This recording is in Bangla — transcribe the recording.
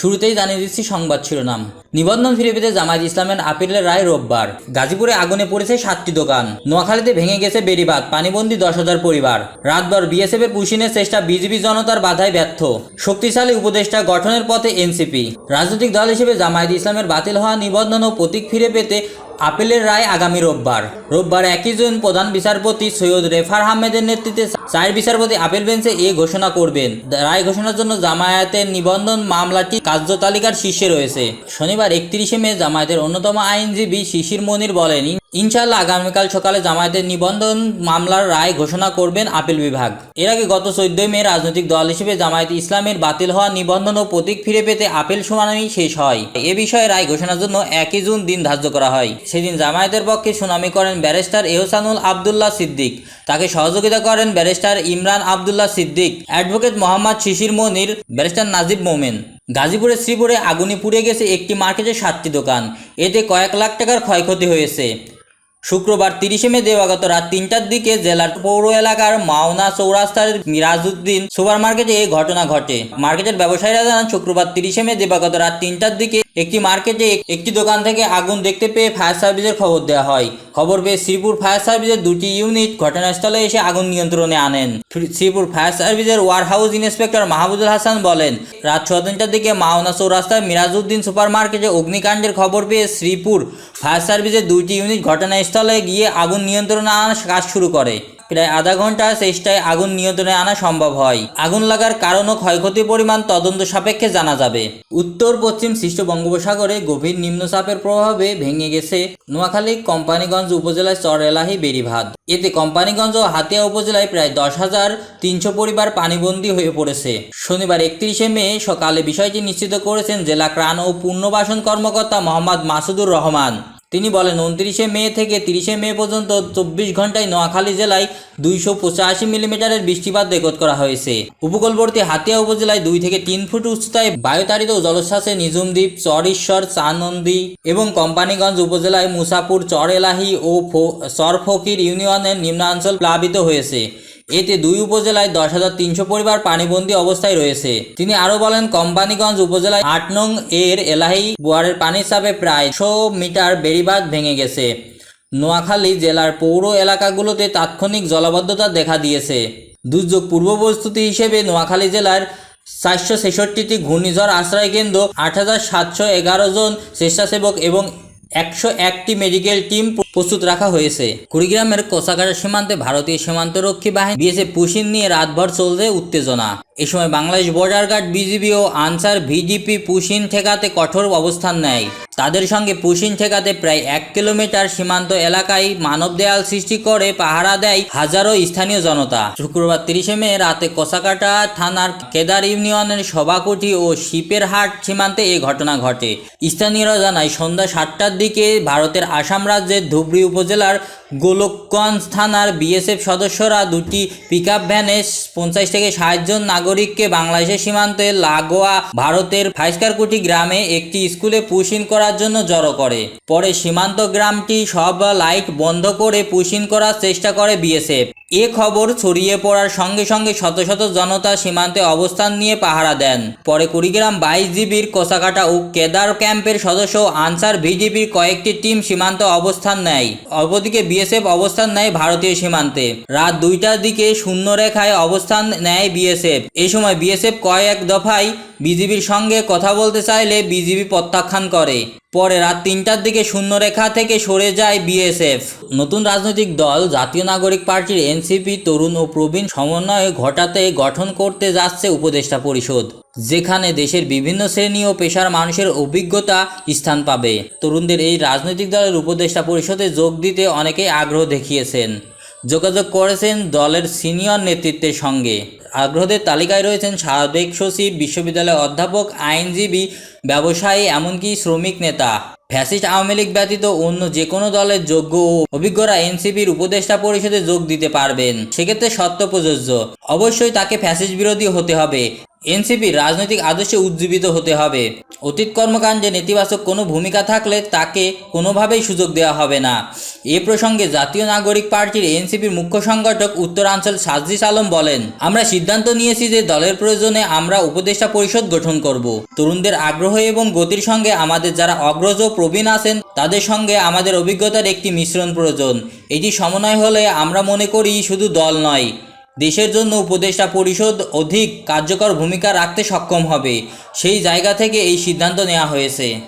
শুরুতেই জানিয়ে দিচ্ছি সংবাদ শিরোনাম। নিবন্ধন ফিরে পেতে জামায়াত ইসলামের আপিলের রায় রোববার। গাজীপুরে আগুনে পড়েছে সাতটি দোকান। নোয়াখালীতে ভেঙে গেছে বেড়িবাদ পানিবন্দী দশ হাজার পরিবার। রাতভর বিএসএফ এর পুশিনের চেষ্টা বিজেপি জনতার বাধায় ব্যর্থ। শক্তিশালী উপদেষ্টা গঠনের পথে এনসিপি। রাজনৈতিক দল হিসেবে জামায়াত ইসলামের বাতিল হওয়া নিবন্ধন ও প্রতীক ফিরে পেতে আপিলের রায় আগামী রোববার। রোববার একই জন প্রধান বিচারপতি সৈয়দ রেফার আহমেদের নেতৃত্বে চার বিচারপতি আপিল বেঞ্চে এ ঘোষণা করবেন। রায় ঘোষণার জন্য জামায়াতের নিবন্ধন মামলাটি কার্যতালিকার শীর্ষে রয়েছে। শনিবার একত্রিশে মে জামায়াতের অন্যতম আইনজীবী শিশির মনির বলেন ইনশাআল্লাহ আগামীকাল সকালে জামায়াতের নিবন্ধন মামলার রায় ঘোষণা করবেন আপিল বিভাগ। এর আগে গত চোদ্দই মে রাজনৈতিক দল হিসেবে জামায়াত ইসলামের বাতিল হওয়া নিবন্ধন ও প্রতীক ফিরে পেতে আপিল শুনানি শেষ হয়। এ বিষয়ে রায় ঘোষণার জন্য একই জুন দিন ধার্য করা হয়। সেদিন জামায়াতের পক্ষে শুনানি করেন ব্যারিস্টার এহসানুল আবদুল্লাহ সিদ্দিক। তাকে সহযোগিতা করেন barrister Imran Abdullah Siddique. Advocate Mohammad Shishir Monir, barrister Nazib Momen. গাজীপুরের শ্রীপুরে আগুনে পুড়ে গেছে একটি মার্কেটের সাতটি দোকান। এতে কয়েক লাখ টাকার ক্ষয়ক্ষতি হয়েছে। শুক্রবার তিরিশে মে দেবাগত রাত তিনটার দিকে জেলার পৌর এলাকার মাওনা চৌরাস্তার মিরাজউদ্দিন সুপার মার্কেটে এই ঘটনা ঘটে। মার্কেটের ব্যবসায়ীরা জানান, শুক্রবার তিরিশে মে দেবাগত রাত তিনটার দিকে একটি মার্কেটে একটি দোকান থেকে আগুন দেখতে পেয়ে ফায়ার সার্ভিসের খবর দেওয়া হয়। খবর পেয়ে শ্রীপুর ফায়ার সার্ভিসের দুটি ইউনিট ঘটনাস্থলে এসে আগুন নিয়ন্ত্রণে আনেন। শ্রীপুর ফায়ার সার্ভিসের ওয়ারহাউস ইন্সপেক্টর মাহমুদুল হাসান বলেন, রাত ছ দিকে মাওনা চৌরাস্তার মিরাজউদ্দিন সুপার মার্কেটে অগ্নিকাণ্ডের খবর পেয়ে শ্রীপুর ফায়ার সার্ভিসের দুইটি ইউনিট ঘটনাস্থলে গিয়ে আগুন নিয়ন্ত্রণে আনার কাজ শুরু করে। প্রায় আধা ঘণ্টা চেষ্টায় আগুন নিয়ন্ত্রণে আনা সম্ভব হয়। আগুন লাগার কারণ ও ক্ষয়ক্ষতির পরিমাণ তদন্ত সাপেক্ষে জানা যাবে। উত্তর পশ্চিম সৃষ্ট বঙ্গোপসাগরে গভীর নিম্নচাপের প্রভাবে ভেঙে গেছে নোয়াখালী, কোম্পানিগঞ্জ উপজেলায় চর এলাহি বেড়িভাত এতে কোম্পানিগঞ্জ ও হাতিয়া উপজেলায় প্রায় দশ হাজার তিনশো পরিবার পানিবন্দী হয়ে পড়েছে। শনিবার একত্রিশে মে সকালে বিষয়টি নিশ্চিত করেছেন জেলা ত্রাণ ও পুনর্বাসন কর্মকর্তা মোহাম্মদ মাসুদুর রহমান। তিনি বলেন, উনত্রিশে মে থেকে তিরিশে মে পর্যন্ত চব্বিশ ঘন্টায় নোয়াখালী জেলায় দুইশো পঁচাশি মিলিমিটারের বৃষ্টিপাত রেকর্ড করা হয়েছে। উপকূলবর্তী হাতিয়া উপজেলায় দুই থেকে তিন ফুট উচ্চতায় বায়ুতাড়িত জলোচ্ছ্বাসে নিজুমদ্বীপ চরঈশ্বর চানন্দী এবং কোম্পানিগঞ্জ উপজেলায় মুসাপুর চর এলাহি ও ফো- চর ফকির ইউনিয়নের নিম্নাঞ্চল প্লাবিত হয়েছে। এতে দুই উপজেলায় দশ হাজার তিনশো পরিবার পানিবন্দী অবস্থায় রয়েছে। তিনি আরও বলেন, কোম্পানিগঞ্জ উপজেলায় আট নং এর এলাহি বুয়ারের পানির চাপে প্রায় শো মিটার বেড়িবাঁধ ভেঙে গেছে। নোয়াখালী জেলার পৌর এলাকাগুলোতে তাৎক্ষণিক জলাবদ্ধতা দেখা দিয়েছে। দুর্যোগ পূর্ব প্রস্তুতি হিসেবে নোয়াখালী জেলার চারশো ছেষট্টিটি ঘূর্ণিঝড় আশ্রয় কেন্দ্র, আট হাজার সাতশো এগারো জন স্বেচ্ছাসেবক এবং একশো একটি মেডিকেল টিম প্রস্তুত রাখা হয়েছে। কুড়িগ্রামের কোষাগাড়া সীমান্তে ভারতীয় সীমান্তরক্ষী বাহিনী বিএসএফ পুশিন নিয়ে রাতভর চলছে উত্তেজনা। এ সময় বাংলাদেশ বর্ডার গার্ড বিজিবি ও আনসার ভিডিপি পুশিন ঠেকাতে কঠোর অবস্থান নেয়। তাদের সঙ্গে পুশিন ঠেকাতে প্রায় এক কিলোমিটার সীমান্ত এলাকায় মানব দেয়াল সৃষ্টি করে পাহারা দেয় হাজারো স্থানীয় জনতা। শুক্রবার তিরিশে মে রাতে কোসাকাটা থানার কেদার ইউনিয়নের সভাকুঠি ও শিপের হাট সীমান্তে এই ঘটনা ঘটে। স্থানীয়রা জানায়, সন্ধ্যা সাতটার দিকে ভারতের আসাম রাজ্যের ধুবড়ি উপজেলার গোলকগঞ্জ থানার বিএসএফ সদস্যরা দুটি পিকআপ ভ্যানে পঞ্চাশ থেকে ষাট জন নাগরিককে বাংলাদেশের সীমান্তে লাগোয়া ভারতের ফাইস্কারকুটি গ্রামে একটি স্কুলে পুশিন করার জন্য জড়ো করে। পরে সীমান্ত গ্রামটি সব লাইট বন্ধ করে পুশিন করার চেষ্টা করে বিএসএফ। এ খবর ছড়িয়ে পড়ার সঙ্গে সঙ্গে শত শত জনতা সীমান্তে অবস্থান নিয়ে পাহারা দেন। পরে কুড়িগ্রাম বাইশ জিবির কোসাকাটা ও কেদার ক্যাম্পের সদস্য আনসার ভিডিপির কয়েকটি টিম সীমান্ত অবস্থান নেয়। অপরদিকে বিএসএফ অবস্থান নেয় ভারতীয় সীমান্তে। রাত দুইটার দিকে শূন্য রেখায় অবস্থান নেয় বিএসএফ। এ সময় বিএসএফ কয়েক দফায় বিজিবির সঙ্গে কথা বলতে চাইলে বিজিবি প্রত্যাখ্যান করে। পরে রাত তিনটার দিকে শূন্যরেখা থেকে সরে যায় বিএসএফ। নতুন রাজনৈতিক দল জাতীয় নাগরিক পার্টির এনসিপি, তরুণ ও প্রবীণ সমন্বয় ঘটাতে গঠন করতে যাচ্ছে উপদেষ্টা পরিষদ, যেখানে দেশের বিভিন্ন শ্রেণি ও পেশার মানুষের অভিজ্ঞতা স্থান পাবে। তরুণদের এই রাজনৈতিক দলের উপদেষ্টা পরিষদে যোগ দিতে অনেকেই আগ্রহ দেখিয়েছেন। যোগাযোগ করেছেন দলের সিনিয়র নেতৃত্বের সঙ্গে। আগ্রহদের তালিকায় রয়েছেন সাবেক সচিব, বিশ্ববিদ্যালয়ের অধ্যাপক, আইনজীবী, ব্যবসায়ী, এমনকি শ্রমিক নেতা। ফ্যাসিস্ট আওয়ামী লীগ ব্যতীত অন্য যে কোনো দলের যোগ্য ও অভিজ্ঞরা এনসিপির উপদেষ্টা পরিষদে যোগ দিতে পারবেন। সেক্ষেত্রে সত্য প্রযোজ্য। অবশ্যই তাকে ফ্যাসিস্ট বিরোধী হতে হবে। এনসিপির রাজনৈতিক আদর্শে উজ্জীবিত হতে হবে। অতীত কর্মকাণ্ডে নেতিবাচক কোনো ভূমিকা থাকলে তাকে কোনোভাবেই সুযোগ দেওয়া হবে না। এ প্রসঙ্গে জাতীয় নাগরিক পার্টির এনসিপির মুখ্য সংগঠক উত্তরাঞ্চল সাজিস আলম বলেন, আমরা সিদ্ধান্ত নিয়েছি যে দলের প্রয়োজনে আমরা উপদেষ্টা পরিষদ গঠন করব। তরুণদের আগ্রহ এবং গতির সঙ্গে আমাদের যারা অগ্রজ প্রবীণ আছেন, তাদের সঙ্গে আমাদের অভিজ্ঞতার একটি মিশ্রণ প্রয়োজন। এটি সমন্বয় হলে আমরা মনে করি শুধু দল নয়। দেশের জন্য উপদেষ্টা পরিষদ অধিক কার্যকর ভূমিকা রাখতে সক্ষম হবে। সেই জায়গা থেকে এই সিদ্ধান্ত নেওয়া হয়েছে।